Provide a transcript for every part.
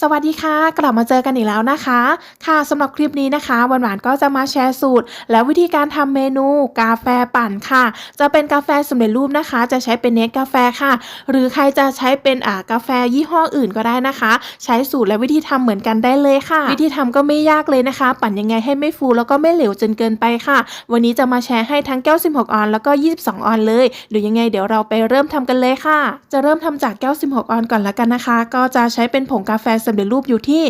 สวัสดีค่ะ กลับมาเจอกันอีกแล้วนะคะ ค่ะสำหรับคลิปนี้นะคะหวานๆก็จะมาแชร์สูตร และวิธีการทำเมนูกาแฟปั่นค่ะ จะเป็นกาแฟสำเร็จรูปนะคะ จะใช้เป็นเนสกาแฟค่ะ หรือใครจะใช้เป็นอ่ากาแฟยี่ห้ออื่นก็ได้นะคะ ใช้สูตรและวิธีทำเหมือนกันได้เลยค่ะ วิธีทำก็ไม่ยากเลยนะคะ ปั่นยังไงให้ไม่ฟูแล้วก็ไม่เหลวจนเกินไปค่ะ วันนี้จะมาแชร์ให้ทั้งแก้ว 16 ออนแล้วก็ 22 ออนเลยหรือยังไงเดี๋ยวเราไปเริ่มทำกันเลยค่ะ จะเริ่มทำจากแก้ว 16 ออนก่อนละกันนะคะ ก็จะใช้เป็นผงกาแฟสำเร็จรูปอยู่ที่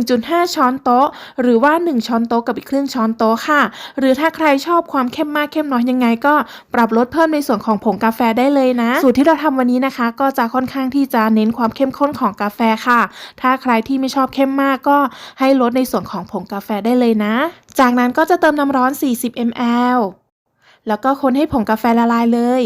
1.5 ช้อนโต๊ะ หรือว่า 1 ช้อนโต๊ะกับอีกครึ่งช้อนโต๊ะค่ะ หรือถ้าใครชอบความเข้มมากเข้มน้อยยังไง ก็ปรับลดเพิ่มในส่วนของผงกาแฟได้เลยนะ สูตรที่เราทำวันนี้นะคะ ก็จะค่อนข้างที่จะเน้นความเข้มข้นของกาแฟค่ะ ถ้าใครที่ไม่ชอบเข้มมากก็ให้ลดในส่วนของผงกาแฟได้เลยนะ จากนั้นก็จะเติมน้ำร้อน 40 ml แล้วก็คนให้ผงกาแฟละลายเลย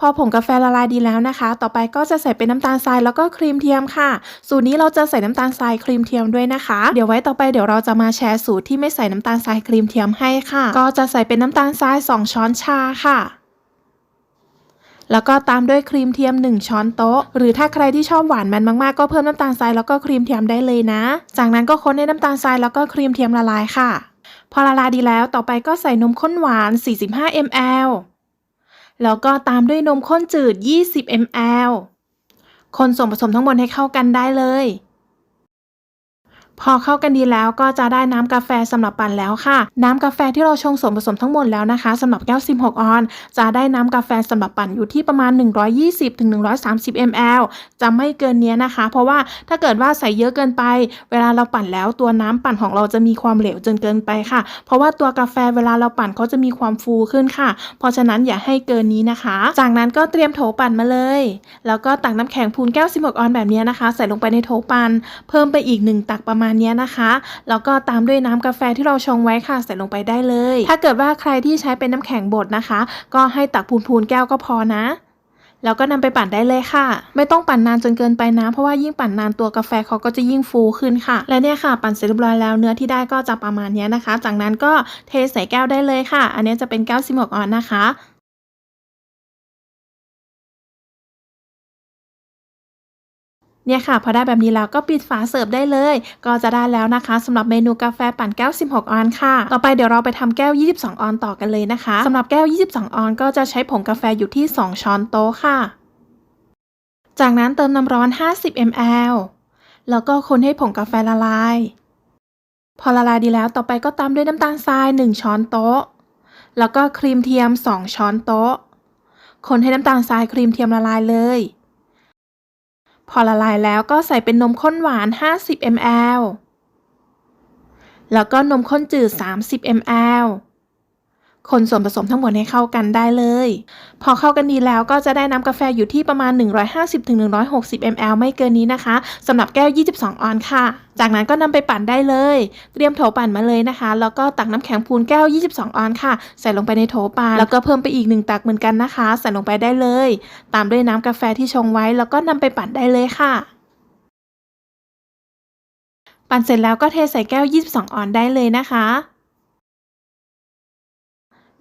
พอผงกาแฟละลายดีแล้วนะคะ ต่อไปก็จะใส่เป็นน้ำตาลทรายแล้วก็ครีมเทียมค่ะ สูตรนี้เราจะใส่น้ำตาลทรายครีมเทียมด้วยนะคะ เดี๋ยวไว้ต่อไปเดี๋ยวเราจะมาแชร์สูตรที่ไม่ใส่น้ำตาลทรายครีมเทียมให้ค่ะ ก็จะใส่เป็นน้ำตาลทราย 2 ช้อนชาค่ะแล้วก็ตามด้วยครีมเทียม 1 ช้อนโต๊ะ หรือถ้าใครที่ชอบหวานมันมากๆ ก็เพิ่มน้ำตาลทรายแล้วก็ครีมเทียมได้เลยนะ จากนั้นก็คนให้น้ำตาลทรายแล้วก็ครีมเทียมละลายค่ะ พอละลายดีแล้วต่อไปก็ใส่นมข้นหวาน 45 ml แล้วก็ตามด้วยนมข้นจืด 20 ml คนส่วนผสมทั้งหมดให้เข้ากันได้เลย พอเข้ากันดีแล้วก็จะได้น้ำกาแฟสำหรับปั่นแล้วค่ะ น้ำกาแฟที่เราชงส่วนผสมทั้งหมดแล้วนะคะสำหรับแก้ว 16 ออน จะได้น้ำกาแฟสำหรับปั่นอยู่ที่ประมาณ 120-130 ml จะไม่เกินนี้นะคะ เพราะว่าถ้าเกิดว่าใส่เยอะเกินไป เวลาเราปั่นแล้วตัวน้ำปั่นของเราจะมีความเหลวจนเกินไปค่ะ เพราะว่าตัวกาแฟเวลาเราปั่นเขาจะมีความฟูขึ้นค่ะ เพราะฉะนั้นอย่าให้เกินนี้นะคะ จากนั้นก็เตรียมโถปั่นมาเลย แล้วก็ตักน้ำแข็งพูนแก้ว 16 ออนแบบนี้นะคะ ใส่ลงไปในโถปั่นเพิ่มไปอีก 1 ตักประมาณเนี้นะคะแล้วก็ตามด้วยน้ำกาแฟที่เราชงไว้ค่ะใส่ลงไปได้เลย ถ้าเกิดว่าใครที่ใช้เป็นน้ำแข็งบดนะคะ ก็ให้ตักพูนๆแก้วก็พอนะแล้วก็นำไปปั่นได้เลยค่ะ ไม่ต้องปั่นนานจนเกินไปนะ เพราะว่ายิ่งปั่นนานตัวกาแฟเขาก็จะยิ่งฟูขึ้นค่ะ และเนี่ยค่ะ ปั่นเสร็จเรียบร้อยแล้วเนื้อที่ได้ก็จะประมาณนี้นะคะ จากนั้นก็เทใส่แก้วได้เลยค่ะ อันนี้จะเป็นแก้วซิมอกออนนะคะ เนี่ยค่ะ พอได้แบบนี้แล้วก็ปิดฝาเสิร์ฟได้เลย ก็จะได้แล้วนะคะสำหรับเมนูกาแฟปั่นแก้ว 16 ออนค่ะ ต่อไปเดี๋ยวเราไปทำแก้ว 22 ออนต่อกันเลยนะคะสำหรับแก้ว 22 ออนก็จะใช้ผงกาแฟอยู่ที่ 2 ช้อนโต๊ะค่ะ จากนั้นเติมน้ำร้อน 50 ml แล้วก็คนให้ผงกาแฟละลาย พอละลายดีแล้วต่อไปก็ตามด้วยน้ำตาลทราย 1 ช้อนโต๊ะ แล้วก็ครีมเทียม 2 ช้อนโต๊ะ คนให้น้ำตาลทรายครีมเทียมละลายเลย พอละลายแล้วก็ใส่เป็นนมข้นหวาน 50 ml แล้วก็นมข้นจืด 30 ml คนส่วนผสมทั้งหมดให้เข้ากันได้เลย พอเข้ากันดีแล้วก็จะได้น้ำกาแฟอยู่ที่ประมาณ 150-160 ml ไม่เกินนี้นะคะสำหรับแก้ว 22 ออนค่ะ จากนั้นก็นำไปปั่นได้เลย เตรียมโถปั่นมาเลยนะคะ แล้วก็ตักน้ำแข็งพูนแก้ว 22 ออนค่ะ ใส่ลงไปในโถปั่นแล้วก็เพิ่มไปอีก1ตักเหมือนกันนะคะ ใส่ลงไปได้เลย ตามด้วยน้ำกาแฟที่ชงไว้ แล้วก็นำไปปั่นได้เลยค่ะปั่นเสร็จแล้วก็เทใส่แก้ว 22 ออนได้เลยนะคะ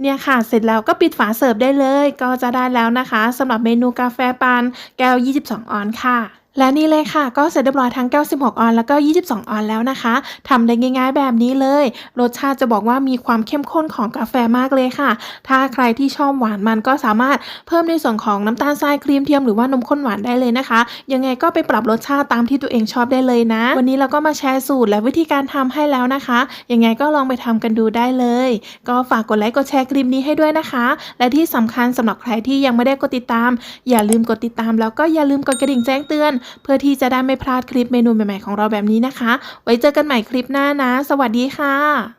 เนี่ยค่ะ เสร็จแล้วก็ปิดฝาเสิร์ฟได้เลย ก็จะได้แล้วนะคะสำหรับเมนูกาแฟปันแก้ว 22 ออนค่ะ และนี่เลยค่ะ ก็เสร็จเรียบร้อยทั้งแก้ว16ออนแล้วก็ 22 ออนแล้วนะคะทำได้ง่ายๆแบบนี้เลย รสชาติจะบอกว่ามีความเข้มข้นของกาแฟมากเลยค่ะ ถ้าใครที่ชอบหวานมันก็สามารถเพิ่มในส่วนของน้ำตาลทรายครีมเทียมหรือว่านมข้นหวานได้เลยนะคะ ยังไงก็ไปปรับรสชาติตามที่ตัวเองชอบได้เลยนะ วันนี้เราก็มาแชร์สูตรและวิธีการทำให้แล้วนะคะ ยังไงก็ลองไปทำกันดูได้เลย ก็ฝากกดไลค์กดแชร์คลิปนี้ให้ด้วยนะคะ และที่สำคัญสำหรับใครที่ยังไม่ได้กดติดตาม อย่าลืมกดติดตามแล้วก็อย่าลืมกดกระดิ่งแจ้งเตือนเพื่อที่จะได้ไม่พลาดคลิปเมนูใหม่ๆของเราแบบนี้นะคะ ไว้เจอกันใหม่คลิปหน้านะ สวัสดีค่ะ